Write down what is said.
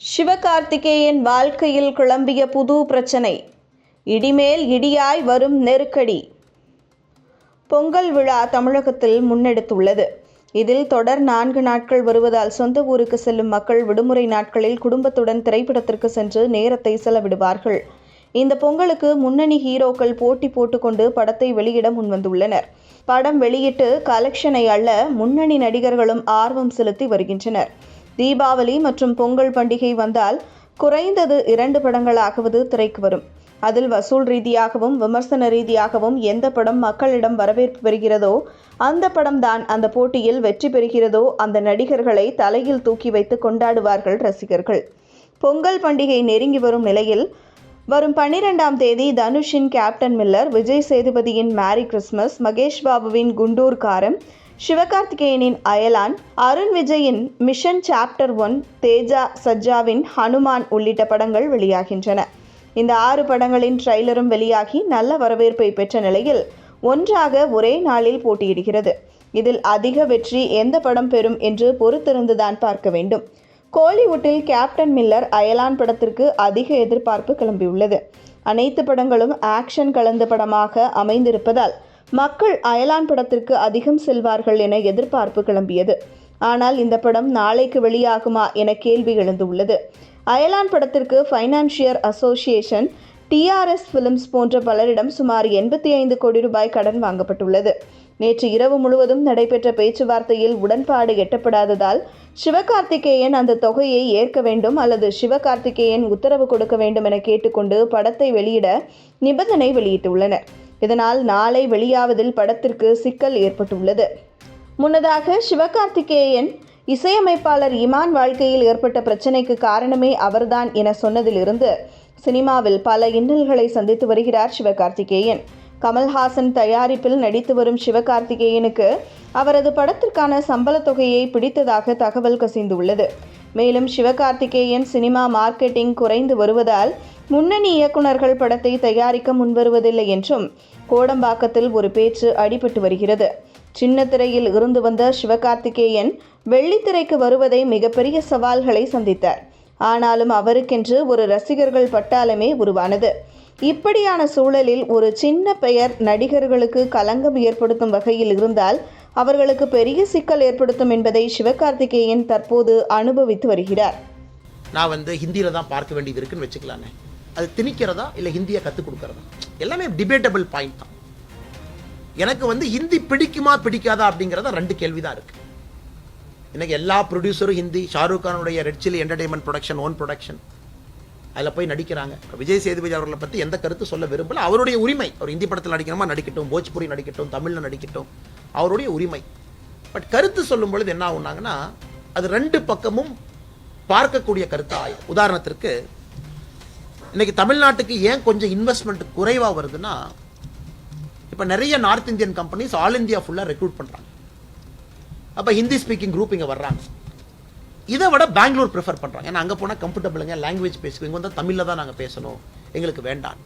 சிவகார்த்திகேயன் வாழ்க்கையில் கிளம்பிய புது பிரச்சனை. இடிமேல் இடியாய் வரும் நெருக்கடி. பொங்கல் விழா தமிழகத்தில் முன்னெடுத்துள்ளது. இதில் தொடர் நான்கு நாட்கள் வருவதால் சொந்த ஊருக்கு செல்லும் மக்கள் விடுமுறை நாட்களில் குடும்பத்துடன் திரைப்படத்திற்கு சென்று நேரத்தை செலவிடுவார்கள். இந்த பொங்கலுக்கு முன்னணி ஹீரோக்கள் போட்டி போட்டுக்கொண்டு படத்தை வெளியிட முன்வந்துள்ளனர். படம் வெளியிட்டு கலெக்ஷனை அள்ள முன்னணி நடிகர்களும் ஆர்வம் செலுத்தி வருகின்றனர். தீபாவளி மற்றும் பொங்கல் பண்டிகை வந்தால் குறைந்தது இரண்டு படங்களாகவது திரைக்கு வரும். அதில் வசூல் ரீதியாகவும் விமர்சன ரீதியாகவும் எந்த படம் மக்களிடம் வரவேற்பு பெறுகிறதோ அந்த படம் தான் அந்த போட்டியில் வெற்றி பெறுகிறதோ அந்த நடிகர்களை தலையில் தூக்கி வைத்து கொண்டாடுவார்கள் ரசிகர்கள். பொங்கல் பண்டிகை நெருங்கி வரும் நிலையில் வரும் பன்னிரெண்டாம் தேதி தனுஷின் கேப்டன் மில்லர் விஜய் சேதுபதியின் மேரி கிறிஸ்மஸ் மகேஷ் பாபுவின் குண்டூர் காரம் சிவகார்த்திகேயனின் அயலான் அருண் விஜயின் மிஷன் சாப்டர் ஒன் தேஜா சஜ்ஜாவின் ஹனுமான் உள்ளிட்ட படங்கள் வெளியாகின்றன. இந்த ஆறு படங்களின் ட்ரெய்லரும் வெளியாகி நல்ல வரவேற்பை பெற்ற நிலையில் ஒன்றாக ஒரே நாளில் போட்டியிடுகிறது. இதில் அதிக வெற்றி எந்த படம் பெறும் என்று பொறுத்திருந்துதான் பார்க்க வேண்டும். கோலிவுட்டில் கேப்டன் மில்லர் அயலான் படத்திற்கு அதிக எதிர்பார்ப்பு கிளம்பியுள்ளது. அனைத்து படங்களும் ஆக்ஷன் கலந்த படமாக அமைந்திருப்பதால் மக்கள் அயலான் படத்திற்கு அதிகம் செல்வார்கள் என எதிர்பார்ப்பு கிளம்பியது. ஆனால் இந்த படம் நாளைக்கு வெளியாகுமா என கேள்வி எழுந்துள்ளது. அயலான் படத்திற்கு ஃபைனான்சியர் அசோசியேஷன் டிஆர்எஸ் ஃபிலிம்ஸ் போன்ற பலரிடம் சுமார் எண்பத்தி ஐந்து கோடி ரூபாய் கடன் வாங்கப்பட்டுள்ளது. நேற்று இரவு முழுவதும் நடைபெற்ற பேச்சுவார்த்தையில் உடன்பாடு எட்டப்படாததால் சிவகார்த்திகேயன் அந்த தொகையை ஏற்க வேண்டும் அல்லது சிவகார்த்திகேயன் உத்தரவு கொடுக்க வேண்டும் என கேட்டுக்கொண்டு படத்தை வெளியிட நிபந்தனை வெளியிட்டுள்ளனர். இதனால் நாளை வெளியாவதில் படத்திற்கு சிக்கல் ஏற்பட்டுள்ளது. முன்னதாக சிவகார்த்திகேயன் இசையமைப்பாளர் இமான் வாழ்க்கையில் ஏற்பட்ட பிரச்சனைக்கு காரணமே அவர்தான் என சொன்னதிலிருந்து சினிமாவில் பல இன்னல்களை சந்தித்து வருகிறார் சிவகார்த்திகேயன். கமல்ஹாசன் தயாரிப்பில் நடித்து வரும் சிவகார்த்திகேயனுக்கு அவரது படத்திற்கான சம்பளத் தொகையை பிடித்ததாக தகவல் கசிந்துள்ளது. மேலும் சிவகார்த்திகேயன் சினிமா மார்க்கெட்டிங் குறைந்து வருவதால் முன்னணி இயக்குனர்கள் படத்தை தயாரிக்க முன்வருவதில்லை என்றும் கோடம்பாக்கத்தில் ஒரு பேச்சு அடிபட்டு வருகிறது. சின்ன திரையில் இருந்து வந்த சிவகார்த்திகேயன் வெள்ளித்திரைக்கு வருவதை மிகப்பெரிய சவால்களை சந்தித்தார். ஆனாலும் அவருக்கென்று ஒரு ரசிகர்கள் பட்டாளமே உருவானது. இப்படியான சூழலில் ஒரு சின்ன பெயர் நடிகர்களுக்கு களங்கம் ஏற்படுத்தும் வகையில் இருந்தால் அவர்களுக்கு பெரிய சிக்கல் ஏற்படுத்தும் என்பதை சிவகார்த்திகேயன் தற்போது அனுபவித்து வருகிறார். நான் வந்து ஹிந்தியில் தான் பார்க்க வேண்டியது இருக்குன்னு வச்சுக்கலானே அது திணிக்கிறதா இல்லை ஹிந்தியை கற்றுக் கொடுக்கறதா? எல்லாமே டிபேட்டபிள் பாயிண்ட் தான். எனக்கு வந்து ஹிந்தி பிடிக்குமா பிடிக்காதா அப்படிங்கிறத ரெண்டு கேள்வி தான் இருக்கு. இன்னைக்கு எல்லா ப்ரொடியூசரும் Hindi Shahrukh கானுடைய red chilli entertainment production own production அதில் போய் நடிக்கிறாங்க. விஜய் சேதுபதி அவர்களை பற்றி எந்த கருத்து சொல்ல விரும்பல. அவருடைய உரிமை அவர் ஹிந்தி படத்தில் நடிக்கணுமா? நடிக்கட்டும். போஜ்புரி நடிக்கட்டும். தமிழில் நடிக்கட்டும். அவருடைய உரிமை. பட் கருத்து சொல்லும் பொழுது என்ன ஆகுனாங்கன்னா அது ரெண்டு பக்கமும் பார்க்கக்கூடிய கருத்தாக உதாரணத்திற்கு இன்னைக்கு தமிழ்நாட்டுக்கு ஏன் கொஞ்சம் இன்வெஸ்ட்மெண்ட் குறைவாக வருதுன்னா இப்போ நிறைய north Indian companies all India ஃபுல்லாக ரெக்ரூட் பண்ணுறாங்க அப்போ ஹிந்தி ஸ்பீக்கிங் குரூப் இங்கே வர்றாங்க. இதை விட பெங்களூர் ப்ரிஃபர் பண்ணுறாங்க ஏன்னா அங்கே போனால் கம்ஃபர்டபுளுங்க லாங்குவேஜ் பேசுவோம் இங்கே வந்து தமிழில் தான் நாங்கள் பேசணும். எங்களுக்கு வேண்டாம்.